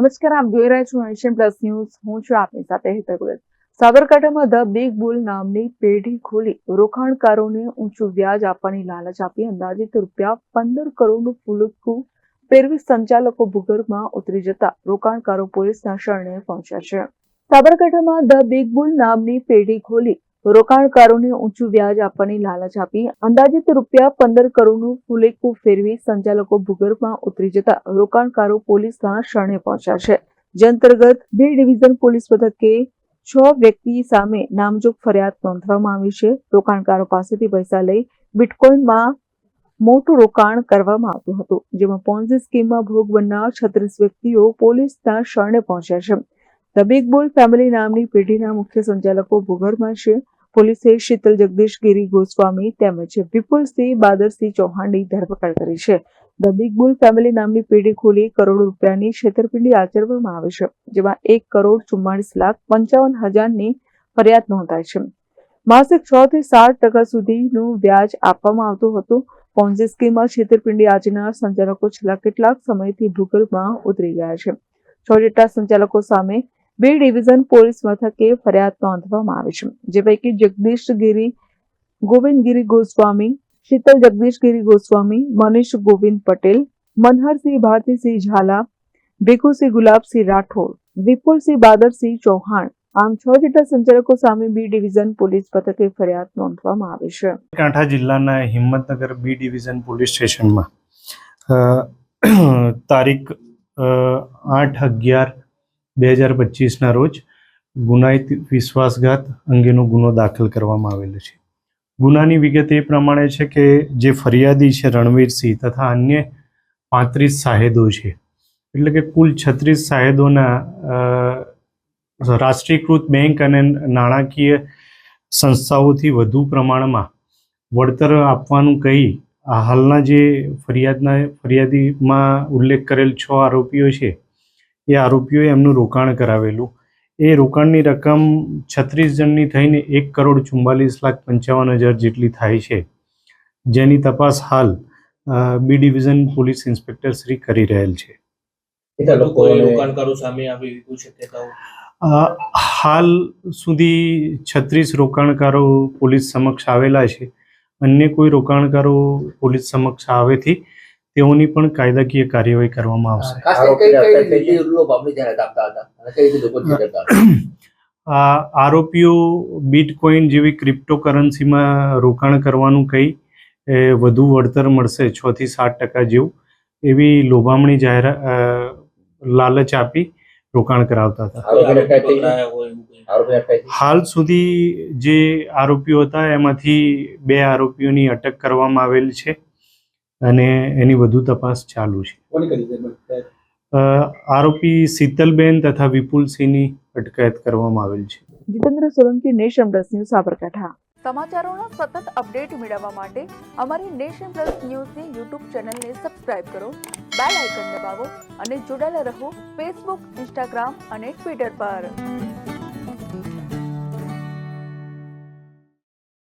નમસ્કાર, આપ જોઈ રહ્યા છો એશિયન પ્લસ ન્યૂઝ. હું છું આપની સાથે હેતલ સાબરકાંઠામાં ધ બિગ બુલ નામની પેઢી ખોલી. રોકાણકારોને ઊંચું વ્યાજ આપવાની લાલચ આપી. અંદાજિત રૂપિયા પંદર કરોડનું ફુલકું પેરવી સંચાલકો ભૂગર્ભમાં ઉતરી જતા રોકાણકારો પોલીસના શરણે પહોંચ્યા છે. સાબરકાંઠામાં ધ બિગ બુલ નામની પેઢી ખોલી. રોકાણકારોને ઊંચું વ્યાજ આપવાની લાલચ આપી. અંદાજિત રૂપિયા પંદર કરોડનું ફુલેકું ફેરવી સંચાલકો ભૂગર્ભમાં ઉતરી જતા રોકાણકારો પોલીસના શરણે પહોંચ્યા છે. જે અંતર્ગત બે ડિવિઝન પોલીસ મથકે છ વ્યક્તિ સામે નામજોગ ફરિયાદ નોંધવામાં આવી છે. રોકાણકારો પાસેથી પૈસા લઈ બિટકોઇનમાં મોટું રોકાણ કરવામાં આવતું હતું, જેમાં પોન્ઝી સ્કીમમાં ભોગ બનનાર છત્રીસ વ્યક્તિઓ પોલીસના શરણે પહોંચ્યા છે. ધ બુલ ફેમિલી નામની પેઢીના મુખ્ય સંચાલકો ભૂગર્ભમાં છે. પોલીસે શીતલ જગદીશગીરી ગોસ્વામી તેમજ વિપુલસિંહ બાદરસિંહ ચૌહાણની ધરપકડ કરી છે. ધ બિગ બુલ ફેમિલી નામની પેઢી ખોલી કરોડ રૂપિયાની છેતરપિંડી આચરવામાં આવે છે, જેમાં એક કરોડ ચુમ્માળીસ લાખ પંચાવન હજારની ફરિયાદ નોંધાય છે. માસિક છ થી સાત ટકા સુધીનું વ્યાજ આપવામાં આવતું હતું. પોન્ઝી સ્કીમમાં છેતરપિંડી આચરનાર સંચાલકો છેલ્લા કેટલાક સમયથી ભૂગર્ભમાં ઉતરી ગયા છે. છ જેટલા સંચાલકો સામે બે ડિવિઝન પોલીસ મથકે ફરિયાદ નોંધવામાં આવી છે, જે પૈકી જગદીશ ગિરી ગોવિંદ ગિરી ગોસ્વામી, શીતલ જગદીશ ગિરી ગોસ્વામી, મનીષ ગોવિંદ પટેલ, મનહરસિંહ ભારતીસિંહ ઝાલા, ભીખુસિંહ ગુલાબસિંહ રાઠોડ, વિપુલસિંહ બાદરસિંહ ચૌહાણ, આમ છ જેટલા સંચાલકો સામે બી ડિવિઝન પોલીસ મથકે ફરિયાદ નોંધવામાં આવી છે. કાંઠા જિલ્લાના હિંમતનગર બી ડિવિઝન પોલીસ સ્ટેશનમાં તારીખ આઠ અગિયાર બે હજાર પચીસના રોજ ગુનાહિત વિશ્વાસઘાત અંગેનો ગુનો દાખલ કરવામાં આવેલો છે. ગુનાની વિગત એ પ્રમાણે છે કે જે ફરિયાદી છે રણવીરસિંહ તથા અન્ય પાંત્રીસ સાહેદો છે. એટલે કે કુલ છત્રીસ સાહેદોના રાષ્ટ્રીયકૃત બેંક અને નાણાકીય સંસ્થાઓથી વધુ પ્રમાણમાં વળતર આપવાનું કહી હાલના જે ફરિયાદના, ફરિયાદીમાં ઉલ્લેખ કરેલ છ આરોપીઓ છે એ આરોપીઓએ એમનું રોકાણ કરાવેલું. એ રોકાણની રકમ છત્રીસ જણની થઈને એક કરોડ ચુમ્માલીસ લાખ પંચાવન હજાર જેટલી થાય છે. જેની તપાસ હાલ B division police inspector Shri કરી રહેલ છે. રોકાણકારો સામે આવી શક્યતાઓ હાલ સુધી છત્રીસ રોકાણકારો પોલીસ સમક્ષ આવેલા છે. અન્ય કોઈ રોકાણકારો પોલીસ સમક્ષ આવેથી તેઓની પણ કાયદાકીય કાર્યવાહી કરવામાં આવશે. કઈ કઈ કઈ આરોપીઓ બિટકોઇન જેવી ક્રિપ્ટોકરન્સીમાં રોકાણ કરવાનું કહી વધુ વળતર મળશે છ થી સાત ટકા જેવું એવી લોભામણી જાહેરાત લાલચ આપી રોકાણ કરાવતા હતા. કંઈ. હાલ સુધી જે આરોપીઓ હતા એમાંથી બે આરોપીઓની અટક કરવામાં આવેલ છે. અને એની વધુ તપાસ ચાલુ છે. અ, આરોપી શીતલબેન તથા વિપુલસિંહની અટકાયત કરવામાં આવેલ છે. Jitendra Solanki Nation Plus News Sabarkantha. સમાચારોનો સતત અપડેટ મેળવવા માટે અમારી નેશન પ્લસ ન્યૂઝની યુટ્યુબ ચેનલને સબસ્ક્રાઇબ કરો બેલ આઇકન દબાવો અને જોડાયેલા રહો ફેસબુક ઇન્સ્ટાગ્રામ અને ટ્વિટર પર.